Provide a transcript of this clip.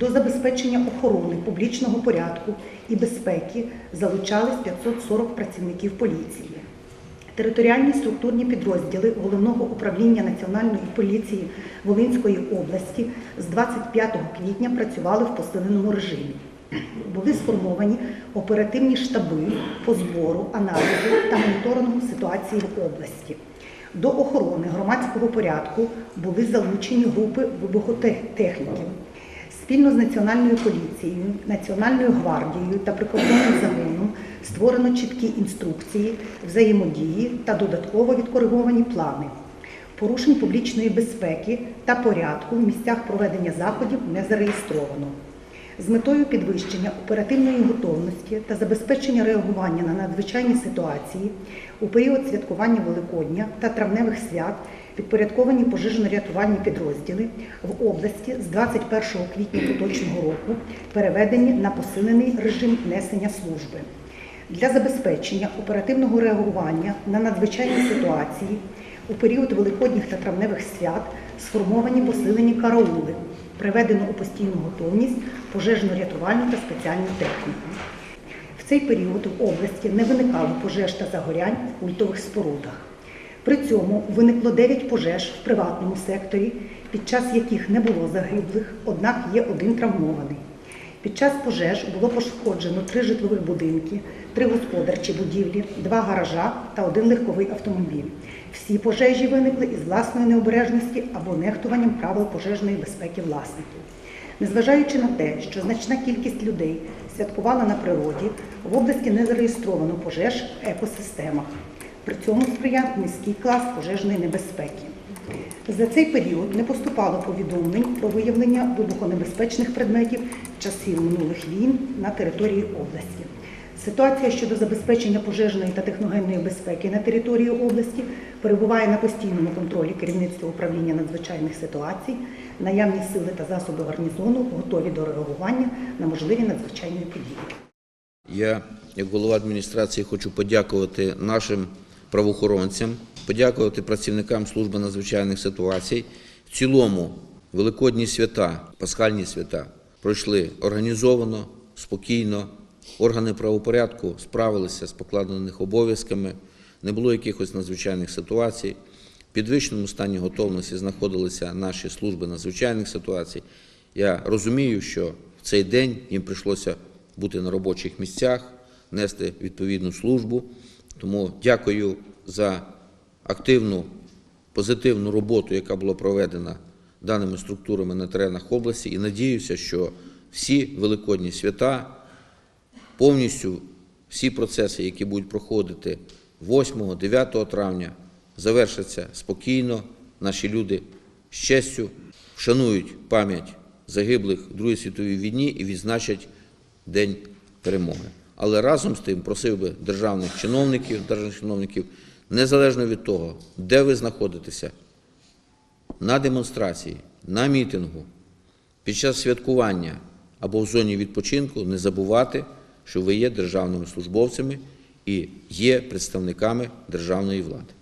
До забезпечення охорони публічного порядку і безпеки залучались 540 працівників поліції. Територіальні структурні підрозділи Головного управління Національної поліції Волинської області з 25 квітня працювали в посиленому режимі. Були сформовані оперативні штаби по збору, аналізу та моніторингу ситуації в області. До охорони громадського порядку були залучені групи вибухотехніків. Спільно з Національною поліцією, Національною гвардією та прикордонним загоном створено чіткі інструкції взаємодії та додатково відкориговані плани. Порушень публічної безпеки та порядку в місцях проведення заходів не зареєстровано. З метою підвищення оперативної готовності та забезпечення реагування на надзвичайні ситуації у період святкування Великодня та травневих свят підпорядковані пожежно-рятувальні підрозділи в області з 21 квітня поточного року переведені на посилений режим несення служби. Для забезпечення оперативного реагування на надзвичайні ситуації у період великодніх та травневих свят сформовані посилені караули, приведено у постійну готовність пожежно-рятувальну та спеціальну техніку. В цей період в області не виникало пожеж та загорянь в культових спорудах. При цьому виникло 9 пожеж в приватному секторі, під час яких не було загиблих, однак є один травмований. Під час пожеж було пошкоджено три житлових будинки, три господарчі будівлі, два гаража та один легковий автомобіль. Всі пожежі виникли із власної необережності або нехтуванням правил пожежної безпеки власників. Незважаючи на те, що значна кількість людей святкувала на природі, в області не зареєстровано пожеж в екосистемах. При цьому сприяв низький клас пожежної небезпеки. За цей період не поступало повідомлень про виявлення вибухонебезпечних предметів часів минулих війн на території області. Ситуація щодо забезпечення пожежної та техногенної безпеки на території області перебуває на постійному контролі керівництва управління надзвичайних ситуацій. Наявні сили та засоби гарнізону готові до реагування на можливі надзвичайні події. Я, як голова адміністрації, хочу подякувати нашим правоохоронцям, подякувати працівникам служби надзвичайних ситуацій. В цілому великодні свята, пасхальні свята пройшли організовано, спокійно. Органи правопорядку справилися з покладеними обов'язками, не було якихось надзвичайних ситуацій. В підвищеному стані готовності знаходилися наші служби надзвичайних ситуацій. Я розумію, що в цей день їм прийшлося бути на робочих місцях, нести відповідну службу. Тому дякую за активну, позитивну роботу, яка була проведена даними структурами на теренах області, і надіюся, що всі великодні свята повністю всі процеси, які будуть проходити 8-9 травня, завершаться спокійно. Наші люди з честю вшанують пам'ять загиблих в Другій світовій війні і відзначать День перемоги. Але разом з тим просив би державних чиновників, державних чиновників, незалежно від того, де ви знаходитеся, на демонстрації, на мітингу, під час святкування або в зоні відпочинку не забувати, що ви є державними службовцями і є представниками державної влади.